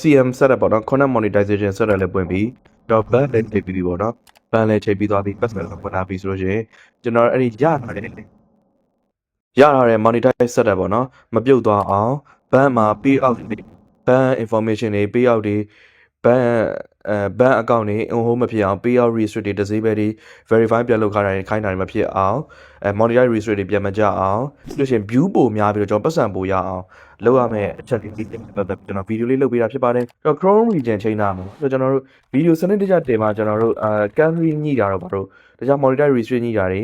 CM setup ပေါ့နော် content monetization setup လည်းပွင့်ပြီးတော့ ban လည်းချိန်ပြီးပြီပေါ့နော် ban လည်းချိန်ပြီးသွားပြီး personal လည်းပွင့်လာပြီဆိုလို့ရှိရင်ကျွန်တော်အဲ့ဒီရထားတဲ့ရထားတဲ့ monetize setup ပေါ့နော်မပြုတ်သွားအောင် ban မှာ pay out တွေ ban information တွေ pay out တွေ ban အဲ ban account တွေ on hold မဖြစ်အောင် pay out restrict တွေ disable တွေ verify ပြန်လုပ်ခါတာတွေခိုင်းတာတွေမဖြစ်အောင်အဲ monetize restrict တွေပြန်မကြအောင်ပြီးလို့ရှိရင် view ပိုများပြီးတော့ကျွန်တော်ပတ်စံပိုရအောင်လုပ်ရမယ့်အချက်တွေဒီတက်ပတ်သက်ကျွန်တော်ဗီဒီယိုလေးလုပ်ပေးတာဖြစ်ပါတယ်ကျွန်တော် Chrome region ချိန်တာမှာဆိုတော့ကျွန်တော်တို့ဗီဒီယိုစနစ်တကျတင်မှာကျွန်တော်တို့အာ camera ညှိတာတော့ဘာလို့တခြား monetize restrict ညှိတာတွေ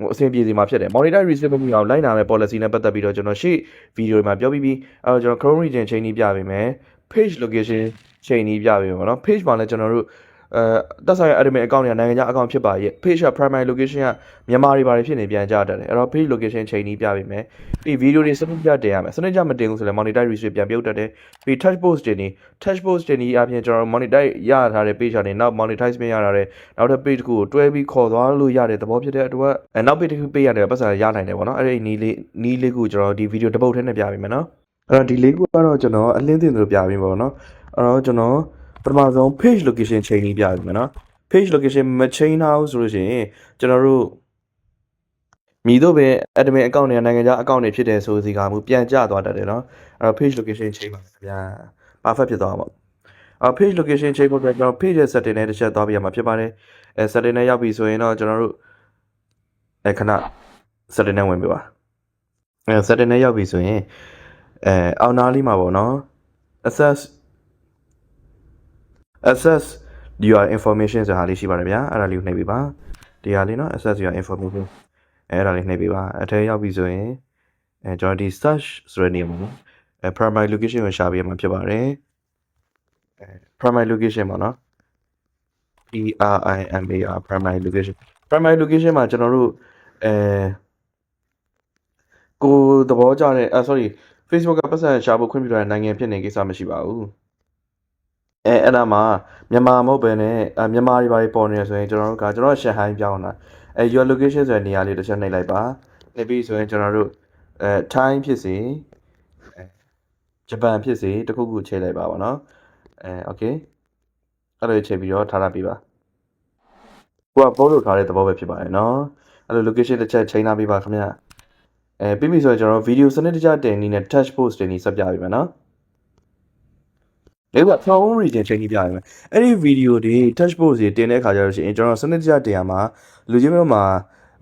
ဟိုအဆင်ပြေစီမှာဖြစ်တယ် monetize restrict မပြုအောင်လိုက်နာမဲ့ policy နဲ့ပတ်သက်ပြီးတော့ကျွန်တော်ရှေ့ဗီဒီယိုတွေမှာပြောပြီးပြီးအဲတော့ကျွန်တော် Chrome region ချိန်นี้ပြပေးမယ် page location ချိန်นี้ပြပေးမယ်ပေါ့နော် page မှာလည်းကျွန်တော်တို့အဲတက်ဆိုင်ရ admin account တွေကနိုင်ငံခြား account ဖြစ်ပါရဲ့ page က primary location ကမြန်မာတွေပါတယ်ဖြစ်နေပြန်ကြတတ်တယ်အဲ့တော့ page location ချိန်นี้ပြပေးမယ်ပြီး video တွေစနစ်ကြတင်ရမယ်စနစ်ကြမတင်ဘူးဆိုလည်း monetize restrict ပြန်ပြုတ်တတ်တယ်ပြီး touch post တွေနေ touch post တွေနေအပြင်ကျွန်တော် monetize ရထားတဲ့ page ကနေနောက် monetize မရတာတဲ့နောက်ထပ် page တစ်ခုကိုတွဲပြီးခေါ်သွားလို့ရတဲ့သဘောဖြစ်တဲ့အတွက်အဲနောက် page တစ်ခု page ရတယ်ပတ်စံရနိုင်တယ်ပေါ့နော်အဲ့ဒီနီးလေးနီးလေးကိုကျွန်တော်ဒီ video တစ်ပုတ်ထဲနဲ့ပြပေးမယ်နော်အဲ့တော့ဒီလေးခုကတော့ကျွန်တော်အလင်းတင်သူပြပေးပါပေါ့နော် အဲ့တော့ကျွန်တော်ပထမဆုံး page location ချိန်ကြီးပြပေးမယ်နော် page location မချိန်ထားဘူးဆိုလို့ရှိရင်ကျွန်တော်တို့မြည်တော့ပဲ admin account တွေကနိုင်ငံခြား account တွေဖြစ်တယ်ဆိုစီကမှုပြန်ကျသွားတတ်တယ်နော်အဲ့တော့ page location ချိန်ပါခင်ဗျာ perfect ဖြစ်သွားမှာပေါ့အော် page location ချိန်ဖို့အတွက်ကျွန်တော် page ရဲ့ setting နဲ့တစ်ချက်သွားပြရမှာဖြစ်ပါတယ်အဲ setting နဲ့ရောက်ပြီဆိုရင်တော့ကျွန်တော်တို့အဲခဏ setting နဲ့ဝင်ပြပါအဲ setting နဲ့ရောက်ပြီဆိုရင်အဲအောက်နားလေးမှာပေါ့နော် access access your information ဆိုတာလေးရှိပါတယ်ဗျာအဲ့ဒါလေးကိုနှိပ်ပေးပါဒီဟာလေးနော် access your information အဲ့ဒါလေးနှိပ်ပေးပါအထဲရောက်ပြီဆိုရင်အဲကျွန်တော်ဒီ search ဆိုတဲ့နေရာမှာနော်အဲ primary location ကိုရှာပေးရမှာဖြစ်ပါတယ်အဲ primary location ပေါ့နော် P R I M A R primary location primary location မှာကျွန်တော်တို့အဲကိုသဘောကျတဲ့အာ sorry Facebook ကပတ်စံရှာဖို့ခွင့်ပြုထားတဲ့နိုင်ငံဖြစ်နေကိစ္စမရှိပါဘူး အဲအဲ့ဒါမှာမြန်မာမဟုတ်ပဲနဲ့အမြန်မာတွေပါပေါ်နေရဆိုရင်ကျွန်တော်တို့ကကျွန်တော်ရှန်ဟိုင်းပြောင်းတာအဲ your location ဆိုတဲ့နေရာလေးတစ်ချက်နှိပ်လိုက်ပါနှိပ်ပြီးဆိုရင်ကျွန်တော်တို့အဲ time ဖြစ်စေအဲဂျပန်ဖြစ်စေတစ်ခုခုချိန်လိုက်ပါပါနော်အဲ okay အဲ့လိုချိန်ပြီးတော့ထားထားပေးပါကိုကပို့လို့ထားတဲ့သဘောပဲဖြစ်ပါတယ်နော်အဲ့လို location တစ်ချက်ချိန်ထားပေးပါခင်ဗျအဲပြီးပြီဆိုရင်ကျွန်တော် video စနစ်တကျတင်နေနဲ့ touch post တင်နေဆက်ပြပေးမယ်နော် လေးက phone region ချိန်ကြီးပြရမယ်အဲ့ဒီ video တွေ touch post တွေတင်တဲ့ခါကျတော့ရှင်ကျွန်တော်စနစ်တကျတင်ရမှာလူချင်းမျိုးမှာ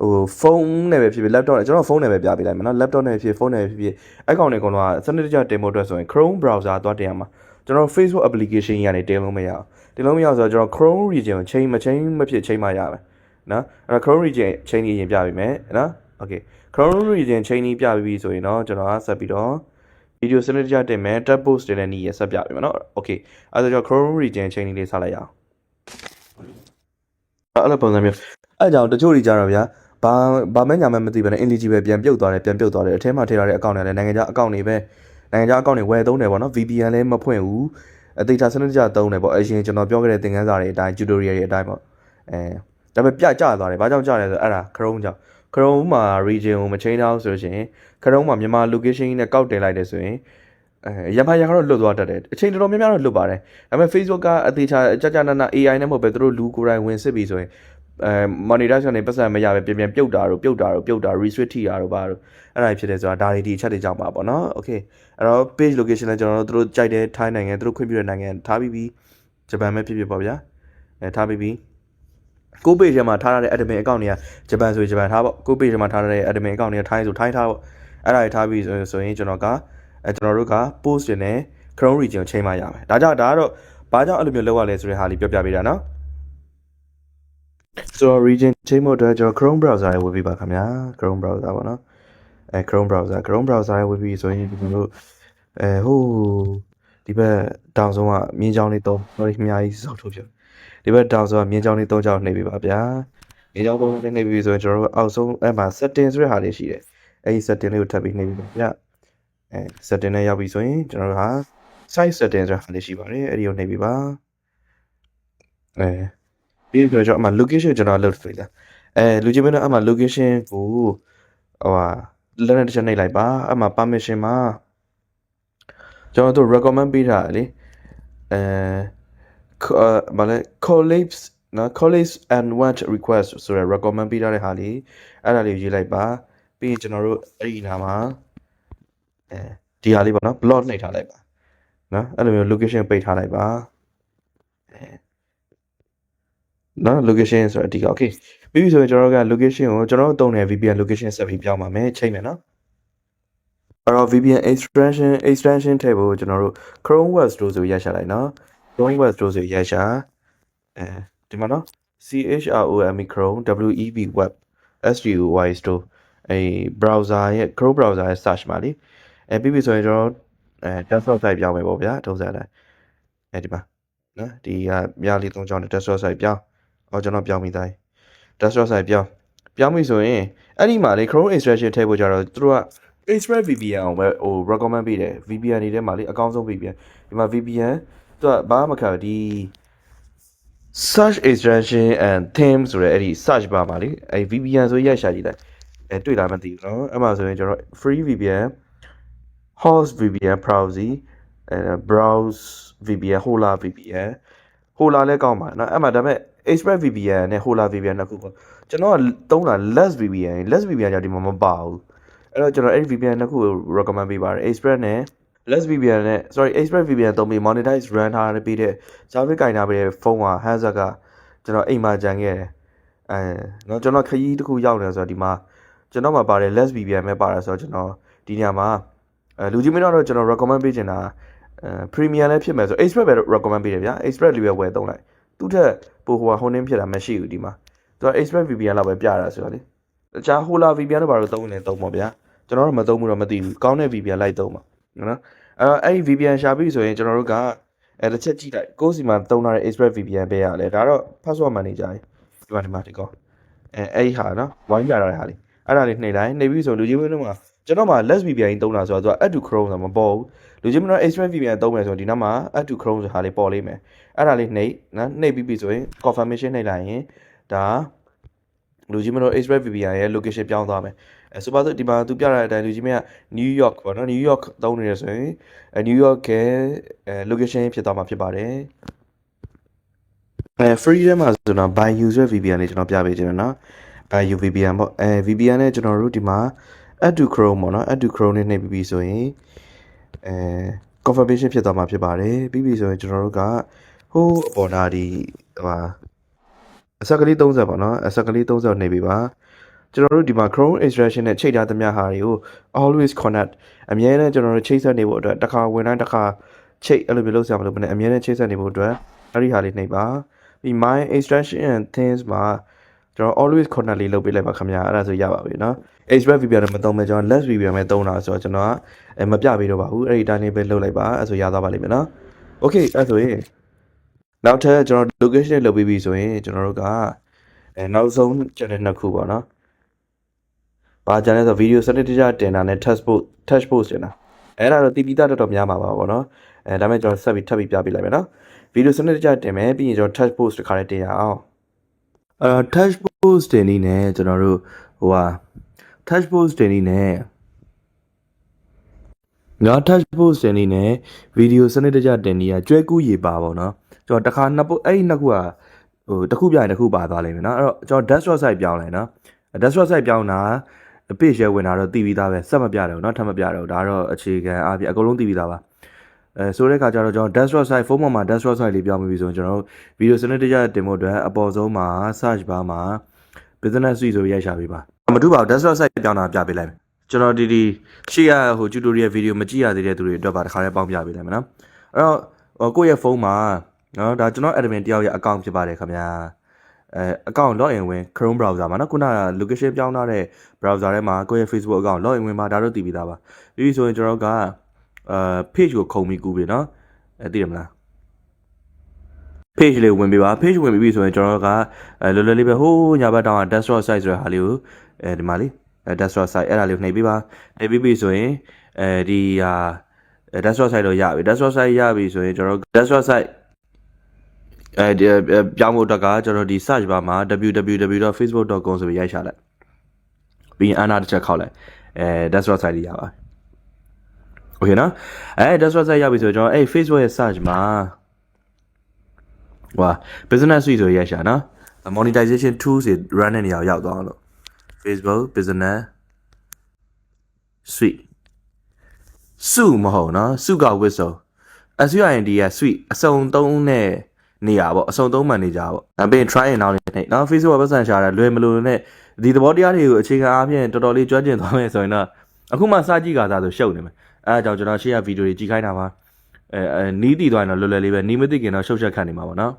ဟိုဖုန်းနဲ့ပဲဖြစ်ဖြစ် laptop နဲ့ကျွန်တော်ဖုန်းနဲ့ပဲပြပေးလိုက်မယ်နော် laptop နဲ့ဖြစ်ဖုန်းနဲ့ပဲဖြစ်ဖြစ်အဲ့ကောင်တွေကတော့စနစ်တကျတင်ဖို့အတွက်ဆိုရင် Chrome browser သွားတင်ရမှာကျွန်တော် Facebook application ကြီးကနေတင်လို့မရအောင်တင်လို့မရအောင်ဆိုတော့ကျွန်တော် Chrome region ကိုချိန်မချိန်မဖြစ်ချိန်မှရမယ်နော်အဲ့တော့ Chrome region ချိန်ကြီးရင်ပြပေးမယ်နော် okay Chrome region ချိန်ကြီးပြပြီးပြီဆိုရင်တော့ကျွန်တော်ကဆက်ပြီးတော့ video စနစ်တကျတင်မယ် tab post တင်တဲ့နည်းရဆက်ပြပေးမယ်နော် okay အဲ့ဒါကြောင့် Chrome region ချိန်ကြီးလေးဆက်လိုက်ရအောင်အဲ့လိုပုံစံမျိုးအဲ့ကြောင့်တချို့တွေကြတော့ဗျာဘာဘာမှညာမှမသိဘဲနဲ့ eligible ပြန်ပြုတ်သွားတယ်ပြန်ပြုတ်သွားတယ်အထဲမှာထည့်ထားတဲ့ account တွေလည်းနိုင်ငံခြား account တွေပဲနိုင်ငံခြား account တွေဝယ်သုံးတယ်ပေါ့နော် VPN လည်းမဖွင့်ဘူးအသေးချာစနစ်တကျသုံးတယ်ပေါ့အရင်ကျွန်တော်ပြောခဲ့တဲ့သင်ခန်းစာတွေအတိုင်း tutorial တွေအတိုင်းပေါ့အဲဒါပေမဲ့ပြကျသွားတယ်ဘာကြောင့်ကျလဲဆိုတော့အဲ့ဒါ Chrome ကြောင့် Chrome မှာ region ကိုမချိန်ထားဘူးဆိုလို့ရှိရင် Chrome မှာမြန်မာ location ကြီးနဲ့ကောက်တင်လိုက်တယ်ဆိုရင်အဲရဖိုင်ရကတော့လွတ်သွားတတ်တယ်အချိန်တော်တော်များများတော့လွတ်ပါတယ်ဒါပေမဲ့ Facebook ကအသေးချာကြကြနာနာ AI နဲ့မဟုတ်ပဲသူတို့လူကိုယ်တိုင်ဝင်စစ်ပြီဆိုရင်အဲ monetize ကနေပတ်စံမရပဲပြန်ပြန်ပြုတ်တာတို့ပြုတ်တာတို့ပြုတ်တာ restrict ထိတာတို့ဘာတို့အဲ့ဒါဖြစ်တယ်ဆိုတာဒါတွေဒီအချက်တွေကြောင့်ပါပေါ့နော် okay အဲ့တော့ page location လည်းကျွန်တော်တို့သူတို့ကြိုက်တဲ့ထိုင်းနိုင်ငံသူတို့ခွင့်ပြုတဲ့နိုင်ငံထားပြီးပြီဂျပန်ပဲဖြစ်ဖြစ်ပေါ့ဗျာအဲထားပြီးပြီ ကို page ထဲမှာထားထားတဲ့ admin account တွေကဂျပန်ဆိုဂျပန်ထားပေါ့ကို page ထဲမှာထားထားတဲ့ admin account တွေကထိုင်းဆိုထိုင်းထားပေါ့အဲ့ဒါတွေထားပြီးဆိုရင်ကျွန်တော်ကအဲကျွန်တော်တို့က post တင်နဲ့ Chrome region ချိန်မှရမယ်ဒါကြောင့်ဒါကတော့ဘာကြောင့်အဲ့လိုမျိုးလောက်ရလဲဆိုတဲ့ဟာလေးပြောပြပေးတာနော်ဆိုတော့ region ချိန်ဖို့အတွက်ကျွန်တော် Chrome browser ရဲ့ web ပါခင်ဗျာ Chrome browser ပေါ့နော်အဲ Chrome browser Chrome browser ရဲ့ web ဆိုရင်ကျွန်တော်တို့အဲဟိုဒီဘက်တောင်ဆုံးကမြင်းချောင်းလေးတော့ sorry အများကြီးစောက်ထုတ်ပြ ဒီဘက်တောင်ဆုံးကမြင်းချောင်းလေး၃ချောင်းနှိပ်ပေးပါဗျာမြင်းချောင်းသုံးနှိပ်ပြီးဆိုရင်ကျွန်တော်တို့အောက်ဆုံးအဲ့မှာ setting ဆိုတဲ့ဟာလေးရှိတယ်အဲ့ဒီ setting လေးကိုထပ်ပြီးနှိပ်ပေးပါဗျာအဲ setting နဲ့ရောက်ပြီဆိုရင်ကျွန်တော်တို့ဟာ site setting ဆိုတဲ့ဟာလေးရှိပါတယ်အဲ့ဒီကိုနှိပ်ပေးပါအဲပြီးပြီးတော့ကျွန်တော်အမှ location ကျွန်တော်လုပ်တွေ့တာအဲလူချင်းမင်းတို့အမှ location ကိုဟိုဟာလက်နဲ့တစ်ချက်နှိပ်လိုက်ပါအမှ permission မှာကျွန်တော်တို့ recommend ပေးထားတယ်လေအဲခေါ် ဘာလဲ collapse နော် collapse and want request ဆိုရယ် recommend ပေးထားတဲ့ဟာလေးအဲ့ဒါလေးကိုရေးလိုက်ပါပြီးရင်ကျွန်တော်တို့အဲ့ဒီနာမှာအဲဒီဟာလေးပေါ့နော် blog နှိပ်ထားလိုက်ပါနော်အဲ့လိုမျိုး location ပိတ်ထားလိုက်ပါအဲနော် location ဆိုတော့အဓိက okay ပြီးပြီဆိုရင်ကျွန်တော်တို့က location ကိုကျွန်တော်တို့တုံးတဲ့ VPN location ဆက်ပြီးပြောင်းပါမယ်ချိန်မယ်နော်အဲ့တော့ VPN extension extension ထည့်ဖို့ကျွန်တော်တို့ Chrome web store ဆိုရိုက်ရှာလိုက်နော် Chrome web store ဆိုရိုက်ရှာအဲဒီမှာနော် CHROME Chrome WEB web STUY store အဲ browser ရဲ့ Chrome browser ရဲ့ search မှာလေအဲပြီးပြီဆိုရင်ကျွန်တော်အဲ desktop site ပြောင်းမယ်ပေါ့ဗျာထုံးစံတိုင်းအဲဒီမှာနော်ဒီကမြားလေးသုံးချောင်းနဲ့ desktop site ပြောင်းအော်ကျွန်တော်ပြောင်းပြီးသား desktop site ပြောင်းပြောင်းပြီဆိုရင်အဲ့ဒီမှာလေ Chrome extension ထည့်ဖို့ကြတော့သူတို့က Express VPN ကိုပဲဟို recommend ပေးတယ် VPN တွေထဲမှာလေအကောင်းဆုံး VPN ဒီမှာ VPN သူကဘာမှမခက်ဒီ search extension and theme ဆိုတဲ့အဲ့ဒီ search bar မှာလေအဲ့ VPN ဆိုရိုက်ရှာကြည့်လိုက်အဲတွေ့လားမသိဘူးနော်အဲ့မှာဆိုရင်ကျွန်တော် free VPN host VPN proxy အဲ browse VPN hola VPN hola လည်းကောင်းပါနော်အဲ့မှာဒါပေမဲ့ express VPN နဲ့ hola VPN နှစ်ခုပေါ့ကျွန်တော်ကသုံးတာ less VPN less VPN ကြောင့်ဒီမှာမပါဘူးအဲ့တော့ကျွန်တော်အဲ့ဒီ VPN နှစ်ခုကို recommend ပေးပါတယ် express နဲ့ less VPN နဲ့ sorry express VPN သုံးပြီး monetize run ထားရပြီးတဲ့ service ကင်ထားပြီးတဲ့ဖုန်းက handset ကကျွန်တော်အိမ်မှာကြံခဲ့တယ်အဲเนาะကျွန်တော်ခရီးတစ်ခုရောက်နေဆိုတော့ဒီမှာကျွန်တော်မှာပါတယ် less VPN ပဲပါတယ်ဆိုတော့ကျွန်တော်ဒီနေရာမှာအဲလူကြီးမင်းတော့ကျွန်တော် recommend ပေးချင်တာအဲ premium လည်းဖြစ်မယ်ဆို express ပဲ recommend ပေးတယ်ဗျာ express လေးပဲဝယ်သုံးလိုက်သူ့ထက်ပိုဟိုဟိုနှင်းဖြစ်တာမရှိဘူးဒီမှာသူက express VPN လောက်ပဲပြတာဆိုတော့လေတခြား Hola VPN တော့ဘာလို့သုံးနေသုံးပါဗျာကျွန်တော်တော့မသုံးဘူးတော့မသိဘူးကောင်းတဲ့ VPN လိုက်သုံးပါ နော်အဲအဲ့ဒီ VPN ရှာပြီးဆိုရင်ကျွန်တော်တို့ကအဲတစ်ချက်ကြည့်လိုက်ကိုယ်စီမှာသုံးထားတဲ့ express VPN ပဲရလဲဒါတော့ password manager ဒီမှာဒီမှာဒီကောအဲအဲ့ဒီဟာနော်ဝိုင်းပြထားတဲ့ဟာလေးအဲ့ဒါလေးနှိပ်လိုက်နှိပ်ပြီးဆိုလူကြီးမင်းတို့ကကျွန်တော်မှ less VPN သုံးတာဆိုတော့သူက add to chrome ဆိုမပေါ်ဘူးလူချင်းမတော် express VPN သုံးမယ်ဆိုရင်ဒီနောက်မှာ add to chrome ဆိုဟာလေးပေါ်လိမ့်မယ်အဲ့ဒါလေးနှိပ်နော်နှိပ်ပြီးပြီဆိုရင် confirmation နှိပ်လိုက်ရင်ဒါ လူချင်းမတော် express VPN ရဲ့ location ပြောင်းသွားမယ်အဲဆိုပါစို့ဒီမှာသူပြရတဲ့အတိုင်းလူကြီးမင်းက New York ပေါ့နော် New York သုံးနေရဆိုရင်အဲ New York ရဲ့အဲ location ဖြစ်သွားမှာဖြစ်ပါတယ်အဲ free ထဲမှာဆိုတော့ by user VPN လေးကျွန်တော်ပြပေးခြင်းနော် by u VPN ပေါ့အဲ VPN နဲ့ကျွန်တော်တို့ဒီမှာ add to chrome ပေါ့နော် add to chrome နဲ့နှိပ်ပြီးပြီဆိုရင်အဲ confirmation ဖြစ်သွားမှာဖြစ်ပါတယ်ပြီးပြီဆိုရင်ကျွန်တော်တို့ကဟိုးအပေါ်နာဒီဟိုဟာ အစက်ကလေး30ပေါ့နော်အစက်ကလေး30နှိပ်ပြီးပါကျွန်တော်တို့ဒီမှာ Chrome extraction နဲ့ချိန်ထားသမျှဟာတွေကို always connect အမြဲတမ်းကျွန်တော်တို့ချိတ်ဆက်နေဖို့အတွက်တစ်ခါဝင်တိုင်းတစ်ခါချိတ်အဲ့လိုမျိုးလုပ်စရာမလိုဘဲနဲ့အမြဲတမ်းချိတ်ဆက်နေဖို့အတွက်အဲ့ဒီဟာလေးနှိပ်ပါပြီး my extraction and things မှာကျွန်တော် always connect လေးလုပ်ပေးလိုက်ပါခင်ဗျာအဲ့ဒါဆိုရပါပြီเนาะ express VPN နဲ့မသုံးမဲ့ကျွန်တော် less VPN ပဲသုံးတာဆိုတော့ကျွန်တော်ကမပြပေးတော့ပါဘူးအဲ့ဒီတိုင်းလေးပဲလုပ်လိုက်ပါအဲ့ဆိုရသွားပါလိမ့်မယ်เนาะ okay အဲ့ဆိုရင် နောက်ထပ်ကျွန်တော် location လုပ်ပေးပြီဆိုရင်ကျွန်တော်တို့ကအဲနောက်ဆုံး channel နှစ်ခုပေါ့နော်ဘာ channel ဆိုဗီဒီယိုစနစ်တကျတင်တာနဲ့ touch post touch post တင်တာအဲ့ဒါတော့တီးပြီးသားတော်တော်များမှာပါပေါ့နော်အဲဒါမဲ့ကျွန်တော်ဆက်ပြီးထပ်ပြီးပြပေးလိုက်မယ်နော်ဗီဒီယိုစနစ်တကျတင်မယ်ပြီးရင်ကျွန်တော် touch post တစ်ခါလေးတင်ရအောင်အဲ touch post တင်နေနဲ့ကျွန်တော်တို့ဟိုဟာ touch post တင်နေနဲ့ငါ touch post တင်နေနဲ့ဗီဒီယိုစနစ်တကျတင်နေရကျွဲကူးရေပါပေါ့နော် ကျွန်တော်တစ်ခါနှစ်ပုတ်အဲ့ဒီနှစ်ခုကဟိုတစ်ခုပြရင်တစ်ခုပါသွားလိမ့်မယ်နော်အဲ့တော့ကျွန်တော် desktop site ပြောင်းလိုက်နော် desktop site ပြောင်းတာ page share ဝင်တာတော့သိပြီးသားပဲဆက်မပြတော့နော်ထပ်မပြတော့ဒါတော့အခြေခံအားဖြင့်အကုန်လုံးသိပြီးသားပါအဲဆိုတဲ့အခါကျတော့ကျွန်တော် desktop site ဖုန်းပေါ်မှာ desktop site လေးပြောင်းပြီးဆိုရင်ကျွန်တော်တို့ video စနစ်တကျတင်ဖို့အတွက်အပေါ်ဆုံးမှာ search bar မှာ business suite ဆိုရိုက်ရှာပေးပါမတူပါဘူး desktop site ပြောင်းတာပြပေးလိုက်မယ်ကျွန်တော်ဒီဒီရှေ့ကဟို tutorial video မကြည့်ရသေးတဲ့သူတွေအတွက်ပါတစ်ခါလေးပေါင်းပြပေးလိုက်မယ်နော်အဲ့တော့ကိုယ့်ရဲ့ဖုန်းမှာ နော်ဒါကျွန်တော် admin တယောက်ရဲ့ account ဖြစ်ပါတယ်ခင်ဗျာအဲ account login ဝင် Chrome browser မှာနော်ခုနက location ပြောင်းထားတဲ့ browser ထဲမှာကိုယ့်ရဲ့ Facebook account login ဝင်မှာဒါတော့တည်ပြီးသားပါပြီးပြီဆိုရင်ကျွန်တော်တို့ကအဲ page ကိုခုံပြီးကူးပြီနော်အဲသိတယ်မလား page လေးဝင်ပေးပါ page ဝင်ပြီးပြီဆိုရင်ကျွန်တော်တို့ကအဲလောလောလေးပဲဟိုးညာဘက်တောင်က desktop site ဆိုတဲ့ဟာလေးကိုအဲဒီမှာလေးအဲ desktop site အဲ့ဒါလေးကိုနှိပ်ပေးပါနှိပ်ပြီးပြီဆိုရင်အဲဒီဟာ desktop site တော့ရပြီ desktop site ရပြီဆိုရင်ကျွန်တော်တို့ desktop site အဲဒီပြောင်းဖို့အတွက်ကကျွန်တော်ဒီ search bar မှာ www.facebook.com ဆိုပြီးရိုက်ရှာလိုက်ပြီးရင်အနာတစ်ချက်ခောက်လိုက်အဲ desktop site လေးရပါ Okay နော်အဲ desktop site ရပြီဆိုတော့ကျွန်တော်အဲ Facebook ရဲ့ search မှာဟွာ business suite ဆိုရရှာနော် monetization tools တွေ run တဲ့နေရာကိုရောက်သွားအောင်လို့ Facebook business suite စုမဟုတ်နော်စုက whistle SUIND က suite အစုံသုံးနဲ့ နေရာပေါ့အစုံသုံးမှန်နေကြပေါ့အပြင် try and now နေနော် Facebook ကပတ်စံရှာတာလွယ်မလို့နဲ့ဒီသဘောတရားတွေကိုအခြေခံအားဖြင့်တော်တော်လေးကျွမ်းကျင်သွားမယ်ဆိုရင်တော့အခုမှစကြည့်ကြတာဆိုရှုပ်နေမယ်အဲအကြောင်းကျွန်တော်ရှေ့ကဗီဒီယိုတွေကြည့်ခိုင်းတာပါအဲအဲနီးတည်သွားရင်တော့လွယ်လွယ်လေးပဲနီးမသိခင်တော့ရှုပ်ချက်ခံနေမှာပေါ့နော်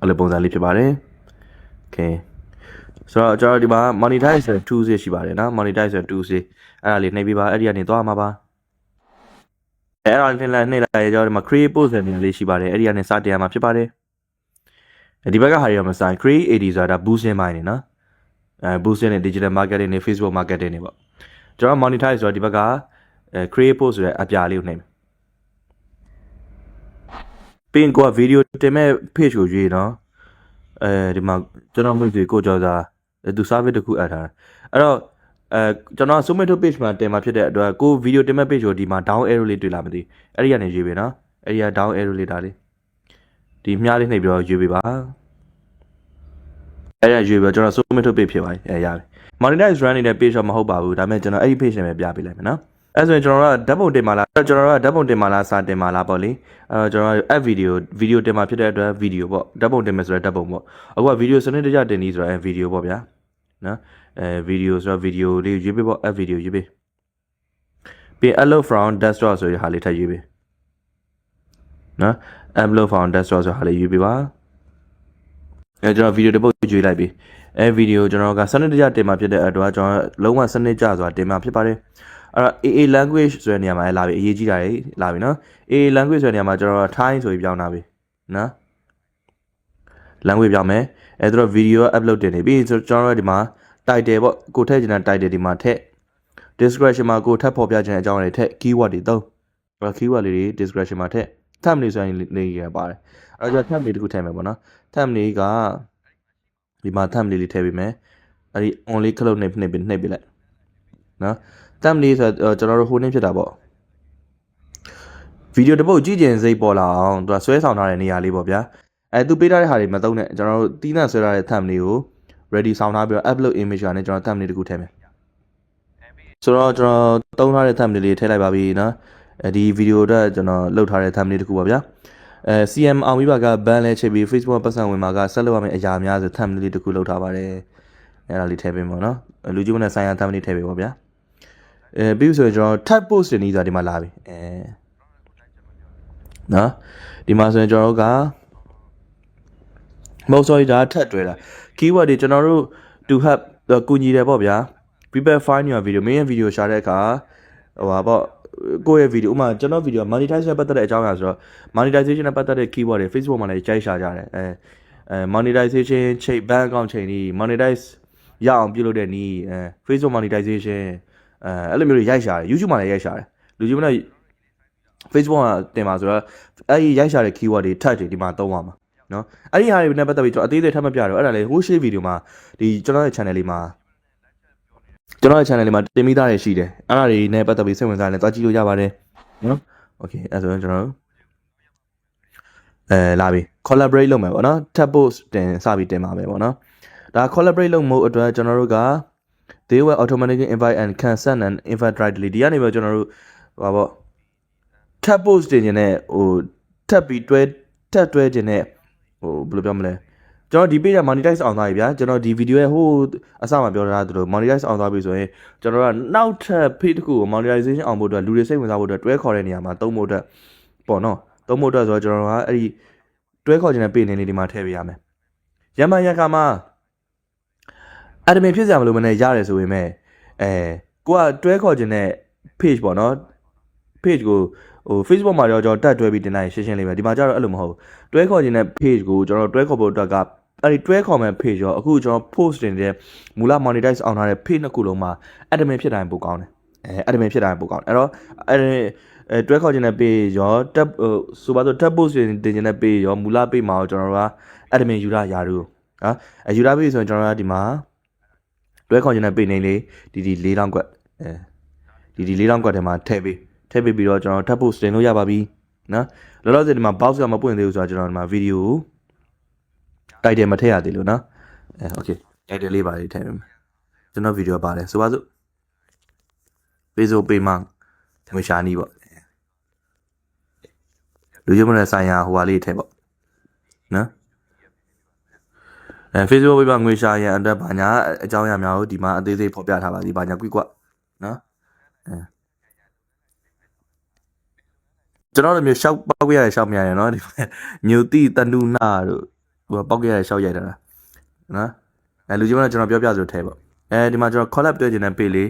အဲ့လိုပုံစံလေးဖြစ်ပါတယ် okay ဆိုတော့ကျွန်တော်ဒီမှာ monetize ဆိုတဲ့ tools တွေရှိပါတယ်နော် monetize ဆိုတဲ့ tools တွေအဲ့ဒါလေးနှိပ်ပြီးပါအဲ့ဒီကနေသွားမှာပါ အဲ့ဒါလေးနှိပ်လိုက်နှိပ်လိုက်ကျွန်တော်ဒီမှာ create post တဲ့နေရာလေးရှိပါတယ်အဲ့ဒီကနေစတင်ရမှာဖြစ်ပါတယ်ဒီဘက်ကဟာတွေတော့မဆိုင် create AD ဆိုတာ boosting ပိုင်းနေနော်အဲ boosting နဲ့ digital marketing နဲ့ Facebook marketing တွေပေါ့ကျွန်တော် monetize ဆိုတာဒီဘက်ကအဲ create post ဆိုတဲ့အပြာလေးကိုနှိပ်မယ်ပင်ကိုဗီဒီယိုတင်မဲ့ page ကိုရွေးနော်အဲဒီမှာကျွန်တော်မိတ်ဆွေကိုကျော်စာသူ service တစ်ခုအပ်ထားတယ်အဲ့တော့ အဲကျွန်တော် submit to page မှာတင်မှာဖြစ်တဲ့အတွက်ကိုဗီဒီယိုတင်မဲ့ page ကိုဒီမှာ down arrow လေးတွေ့လာမသိအဲ့ဒီကနေရေးပေးနော်အဲ့ဒီက down arrow လေးဒါလေးဒီမြားလေးနှိပ်ပြီးတော့ရေးပေးပါအဲ့ဒါရွေးပြီးကျွန်တော် submit ထုတ်ပေးဖြစ်ပါတယ်အဲရတယ် monetize run နေတဲ့ page တော့မဟုတ်ပါဘူးဒါပေမဲ့ကျွန်တော်အဲ့ဒီ page နဲ့ပဲပြပေးလိုက်မယ်နော်အဲဆိုရင်ကျွန်တော်ကဓာတ်ပုံတင်ပါလားကျွန်တော်ကဓာတ်ပုံတင်ပါလားစာတင်ပါလားပေါ့လေအဲကျွန်တော်က app video video တင်ပါဖြစ်တဲ့အတွက် video ပေါ့ဓာတ်ပုံတင်မယ်ဆိုတော့ဓာတ်ပုံပေါ့အခုက video စနစ်တကျတင်ပြီးဆိုတော့အဲ video ပေါ့ဗျာနော် အဲ video ဆိုတော့ video လေးရွေးပေးပေါ့ app video ရွေးပေးပြီး upload from desktop ဆိုရဟာလေးထပ်ရွေးပေးနော် upload from desktop ဆိုဟာလေးရွေးပေးပါအဲကျွန်တော် video တစ်ပုဒ်ရွေးလိုက်ပြီအဲ video ကျွန်တော်ကစနစ်တကျတင်မှာဖြစ်တဲ့အတွက်ကျွန်တော်လုံးဝစနစ်ကျစွာတင်မှာဖြစ်ပါတယ်အဲ့တော့ AA language ဆိုတဲ့နေရာမှာလာပြီအရေးကြီးတာလေလာပြီနော် AA language ဆိုတဲ့နေရာမှာကျွန်တော် Thai ဆိုပြီးပြောင်းတာပြီနော် language ပြောင်းမယ်အဲတို့ video upload တင်နေပြီဆိုတော့ကျွန်တော်တို့ဒီမှာ title ပေါ့ကိုထည့်ချင်တဲ့ title ဒီမှာထည့် description မှာကိုထပ်ဖော်ပြချင်တဲ့အကြောင်းအရာတွေထည့် keyword တွေသုံးအဲ့တော့ keyword လေးတွေ description မှာထည့် thumbnail ဆိုရင်နေရပါတယ်အဲ့တော့ thumbnail တစ်ခုထည့်မယ်ပေါ့နော် thumbnail ကဒီမှာ thumbnail လေးထည့်ပေးမယ်အဲ့ဒီ only ခလုတ်နှိပ်နှိပ်ပြီးနှိပ်ပေးလိုက်နော် thumbnail ဆိုတော့ကျွန်တော်တို့ဟိုနေ့ဖြစ်တာပေါ့ဗီဒီယိုတစ်ပုတ်ကြည့်ကျင်စိတ်ပေါ်လာအောင်သူကဆွဲဆောင်ထားတဲ့နေရာလေးပေါ့ဗျာအဲသူပေးထားတဲ့ဟာတွေမသုံးနဲ့ကျွန်တော်တို့တီးနှံဆွဲထားတဲ့ thumbnail ကို ready ဆောင်ထားပြီးတော့ upload image ကနေကျွန်တော် thumbnail တစ်ခုထည့်မယ်ဆိုတော့ကျွန်တော်သုံးထားတဲ့ thumbnail လေးထည့်လိုက်ပါပြီနော်အဲဒီဗီဒီယိုအတွက်ကျွန်တော်လုပ်ထားတဲ့ thumbnail တစ်ခုပါဗျာအဲ CM အောင်ပြီးပါက ban လဲချိန်ပြီး Facebook ပတ်စံဝင်မှာကဆက်လုပ်ရမယ့်အရာများဆို thumbnail လေးတစ်ခုလုပ်ထားပါတယ်အဲ့ဒါလေးထည့်ပေးပါနော်လူကြီးမနဲ့ဆိုင်ရာ thumbnail ထည့်ပေးပါဗျာအဲပြီးဆိုရင်ကျွန်တော် type post တွေနေဆိုတာဒီမှာလာပြီအဲနော်ဒီမှာဆိုရင်ကျွန်တော်တို့က မဟုတ် sorry ဒါထပ်တွဲတာ keyword တွေကျွန်တော်တို့ to have ကူညီတယ်ပေါ့ဗျာ people find your video မင်းရဲ့ video ရှာတဲ့အခါဟိုပါပေါ့ကိုယ့်ရဲ့ video ဥပမာကျွန်တော် video monetize နဲ့ပတ်သက်တဲ့အကြောင်းအရာဆိုတော့ monetization နဲ့ပတ်သက်တဲ့ keyword တွေ Facebook မှာလည်းကြိုက်ရှာကြတယ်အဲအဲ monetization ချိန် bank account ချိန်ဒီ monetize ရအောင်ပြုလုပ်တဲ့နီးအဲ Facebook monetization အဲအဲ့လိုမျိုးတွေရိုက်ရှာတယ် YouTube မှာလည်းရိုက်ရှာတယ်လူကြီးမနဲ့ Facebook ကတင်ပါဆိုတော့အဲ့ဒီရိုက်ရှာတဲ့ keyword တွေ tag တွေဒီမှာသုံးရမှာ နော်အဲ့ဒီဟာတွေနဲ့ပတ်သက်ပြီးကျွန်တော်အသေးသေးထပ်မပြတော့အဲ့ဒါလေဟိုးရှေ့ဗီဒီယိုမှာဒီကျွန်တော်ရဲ့ channel လေးမှာကျွန်တော်ရဲ့ channel လေးမှာတင်မိသားတွေရှိတယ်အဲ့ဒါတွေနဲ့ပတ်သက်ပြီးစိတ်ဝင်စားတယ်တွားကြည့်လို့ရပါတယ်နော် okay အဲ့ဆိုရင်ကျွန်တော်တို့အဲလာပြီ collaborate လုပ်မယ်ပေါ့နော် tab post တင်စပြီးတင်ပါမယ်ပေါ့နော်ဒါ collaborate လုပ်မှုအတွက်ကျွန်တော်တို့က they will automatically invite and can send and invite directly ဒီကနေပဲကျွန်တော်တို့ဟိုပါပေါ့ tab post တင်ခြင်းနဲ့ဟို tab ပြီးတွဲ tab တွဲခြင်းနဲ့ ဟိုဘယ်လိုပြောမလဲကျွန်တော်ဒီ page က monetize အောင်သွားပြီဗျာကျွန်တော်ဒီ video ရဲ့ဟိုအစမှာပြောထားသလို monetize အောင်သွားပြီဆိုရင်ကျွန်တော်ကနောက်ထပ် page တစ်ခုကို monetization အောင်ဖို့အတွက်လူတွေစိတ်ဝင်စားဖို့အတွက်တွဲခေါ်တဲ့နေရာမှာသုံးဖို့အတွက်ပေါ့နော်သုံးဖို့အတွက်ဆိုတော့ကျွန်တော်ကအဲ့ဒီတွဲခေါ်ခြင်းနဲ့ page နေလေးဒီမှာထည့်ပေးရမယ်ရမန်ရခါမှာ admin ဖြစ်စရာမလိုမနဲ့ရတယ်ဆိုပေမဲ့အဲကိုကတွဲခေါ်ခြင်းနဲ့ page ပေါ့နော် page ကို ဟို Facebook မှာတော့ကျွန်တော်တက်တွဲပြီးတင်လိုက်ရှင်းရှင်းလေးပဲဒီမှာကျတော့အဲ့လိုမဟုတ်တွဲခေါ်ခြင်းနဲ့ page ကိုကျွန်တော်တွဲခေါ်ဖို့အတွက်ကအဲ့ဒီတွဲခေါ်မဲ့ page ရောအခုကျွန်တော် post တင်တဲ့မူလ monetize အောင်ထားတဲ့ page နှစ်ခုလုံးမှာ admin ဖြစ်တိုင်းပိုကောင်းတယ်အဲ admin ဖြစ်တိုင်းပိုကောင်းတယ်အဲ့တော့အဲ့အဲတွဲခေါ်ခြင်းနဲ့ page ရော tab ဟိုဆိုပါတော့ tab post တင်တင်ခြင်းနဲ့ page ရောမူလ page မှာကျွန်တော်တို့က admin ယူရရာတို့ဟာအဲယူရ page ဆိုရင်ကျွန်တော်တို့ကဒီမှာတွဲခေါ်ခြင်းနဲ့ page နေလေးဒီဒီ၄000ကွက်အဲဒီဒီ၄000ကွက်ထဲမှာထည့်ပေး ထည့်ပေးပြီးတော့ကျွန်တော်ထပ်ဖို့တင်လို့ရပါပြီနော်လောလောဆယ်ဒီမှာ box ကမပွင့်သေးဘူးဆိုတော့ကျွန်တော်ဒီမှာ video ကို title မထည့်ရသေးလို့နော်အဲ okay title လေးပါလေးထည့်ပေးမယ်ကျွန်တော် video ပါတယ်ဆိုပါစို့ Facebook page မှာငွေရှာနီးပေါ့လူချင်းမနဲ့ဆိုင်ရာဟိုဟာလေးထည့်ပေါ့နော်အဲ Facebook page မှာငွေရှာရန်အတွက်ဘာညာအကြောင်းအရာများကိုဒီမှာအသေးစိတ်ဖော်ပြထားပါသည်ဘာညာကွိကွနော်အဲ ကျွန်တော်တို့မျိုးရှောက်ပောက်ကြရရှောက်မရရနော်ဒီမှာညူတိတနုနာတို့ဟိုပောက်ကြရရှောက်ရိုက်တာနော်အဲလူချင်းမနဲ့ကျွန်တော်ပြောပြဆိုထဲပေါ့အဲဒီမှာကျွန်တော် collab တွေ့ခြင်းတဲ့ page လေး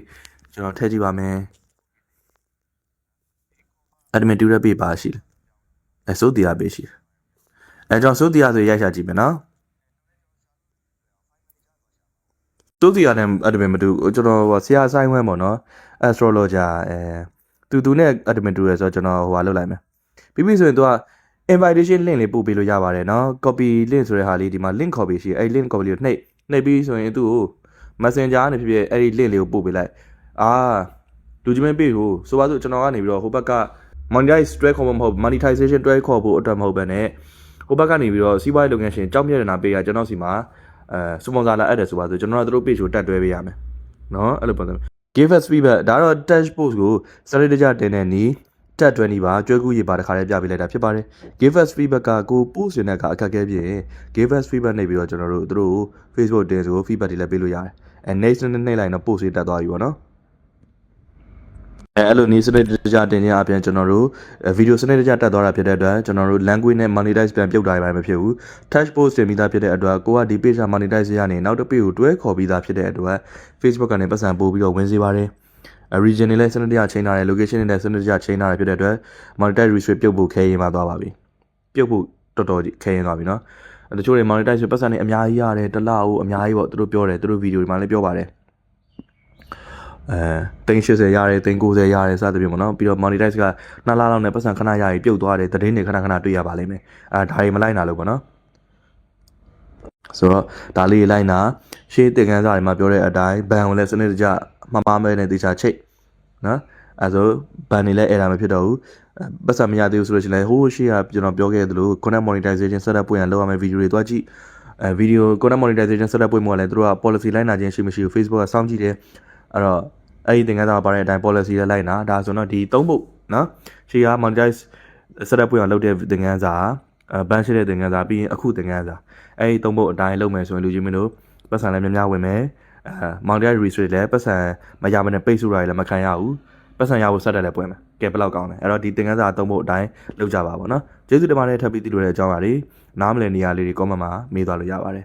ကျွန်တော်ထည့်ကြည့်ပါမယ် admin တူတဲ့ page ပါရှိတယ်အဲစိုးတရား page ရှိတယ်အဲကျွန်တော်စိုးတရားဆိုရိုက်ရှာကြည့်မယ်နော်သူစီရတယ်အဒမင်မတူကျွန်တော်ဟိုဆရာဆိုင်ဝဲပေါ့နော် astrologer အဲ သူသူနဲ့အဒမင်တူရဆိုတော့ကျွန်တော်ဟိုဟာလုပ်လိုက်မယ်ပြီးပြီဆိုရင်သူက invitation link လေးပို့ပေးလို့ရပါတယ်နော် copy link ဆိုတဲ့ဟာလေးဒီမှာ link copy ရှိအဲ့ link copy လေးကိုနှိပ်နှိပ်ပြီးဆိုရင်သူ့ကို messenger ကနေဖြစ်ဖြစ်အဲ့ဒီ link လေးကိုပို့ပေးလိုက်အာလူကြီးမင်းပေးကိုဆိုပါစို့ကျွန်တော်ကနေပြီးတော့ဟိုဘက်က monetize တွဲခေါ်မှာမဟုတ် monetization တွဲခေါ်ဖို့အတွက်မဟုတ်ဘဲနဲ့ဟိုဘက်ကနေပြီးတော့စီးပွားရေးလုပ်ငန်းရှင်ကြောက်မြရနာပေးရကျွန်တော်စီမှာအဲစပွန်ဆာလာအပ်တယ်ဆိုပါဆိုကျွန်တော်တို့တို့ page ကိုတက်တွဲပေးရမယ်နော်အဲ့လိုပုံစံ give us feedback ဒါတော့ touch post ကိုစရိတကြတင်တဲ့နီးတက်တွဲနီးပါကြွဲကူးရေးပါတခါလေးပြပေးလိုက်တာဖြစ်ပါတယ် give us feedback ကကို post ရတဲ့ကအခက်အခဲဖြစ်ရင် give us feedback နေပြီးတော့ကျွန်တော်တို့တို့ Facebook တင်ဆို feedback တွေလည်းပေးလို့ရတယ်အဲ next နဲ့နှိမ့်လိုက်တော့ post တွေတက်သွားပြီပေါ့နော် အဲအဲ့လိုနီးစနစ်တကျတင်ရအပြင်ကျွန်တော်တို့ဗီဒီယိုစနစ်တကျတက်သွားတာဖြစ်တဲ့အတွက်ကျွန်တော်တို့ language နဲ့ monetize ပြန်ပြုတ်တာရမှာမဖြစ်ဘူး touch post တင်ပြီးသားဖြစ်တဲ့အတွက်ကိုကဒီ page က monetize ရနေနောက်တစ် page ကိုတွဲခေါ်ပြီးသားဖြစ်တဲ့အတွက် Facebook ကနေပတ်စံပို့ပြီးတော့ဝင်စေပါတယ် region တွေလည်းစနစ်တကျချိန်ထားတယ် location တွေလည်းစနစ်တကျချိန်ထားတယ်ဖြစ်တဲ့အတွက် monetize restrict ပြုတ်ဖို့ခဲရင်မှသွားပါပြီပြုတ်ဖို့တော်တော်ခဲရင်သွားပြီเนาะတချို့တွေ monetize ဆိုပတ်စံတွေအများကြီးရတယ်တစ်လအိုအများကြီးပေါ့သူတို့ပြောတယ်သူတို့ video တွေမှာလည်းပြောပါတယ် အဲ380ရတယ်390ရတယ်စသဖြင့်ပေါ့နော်ပြီးတော့ monetize က2လလောက်နဲ့ပတ်စံခဏရရင်ပြုတ်သွားတယ်သတင်းတွေခဏခဏတွေ့ရပါလိမ့်မယ်အဲဒါတွေမလိုက်နာလို့ပေါ့နော်ဆိုတော့ဒါလေးလိုက်နာရှေးတင်ကန်းစာတွေမှာပြောတဲ့အတိုင်းဘန်ကိုလည်းစနစ်တကျမမမဲနဲ့တေချာချိတ်နော်အဲဆိုဘန်နေလည်းအဲ့ဒါမဖြစ်တော့ဘူးပတ်စံမရသေးဘူးဆိုလို့ရှိရင်လည်းဟိုးရှေ့ကကျွန်တော်ပြောခဲ့သလို content monetization setup ပွင့်ရလောက်ရမယ့် video တွေတွားကြည့်အဲ video content monetization setup ပွင့်မှာလည်းတို့က policy လိုက်နာခြင်းရှိမရှိဘူး Facebook ကစောင့်ကြည့်တယ်အဲ့တော့ အဲ့ဒီသင်ခန်းစာပါတဲ့အတိုင်း policy လည်းလိုက်နာဒါဆိုတော့ဒီသုံးဖို့နော်ရှေ့က monetize setup ပွင့်အောင်လုပ်တဲ့သင်ခန်းစာအဲ ban ရှိတဲ့သင်ခန်းစာပြီးရင်အခုသင်ခန်းစာအဲ့ဒီသုံးဖို့အတိုင်းလုပ်မယ်ဆိုရင်လူကြီးမင်းတို့ပတ်စံလည်းများများဝင်မယ်အဲ monetize restrict လည်းပတ်စံမရမနဲ့ပိတ်ဆို့တာလည်းမခံရဘူးပတ်စံရဖို့စက်တက်လည်းပွင့်မယ်ကဲဘယ်လောက်ကောင်းလဲအဲ့တော့ဒီသင်ခန်းစာသုံးဖို့အတိုင်းလုပ်ကြပါဗောနော်ကျေးဇူးတင်ပါတယ်ထပ်ပြီးသိလို့တဲ့အကြောင်းအရာတွေနားမလည်နေရာလေးတွေ comment မှာမေးသွားလို့ရပါတယ်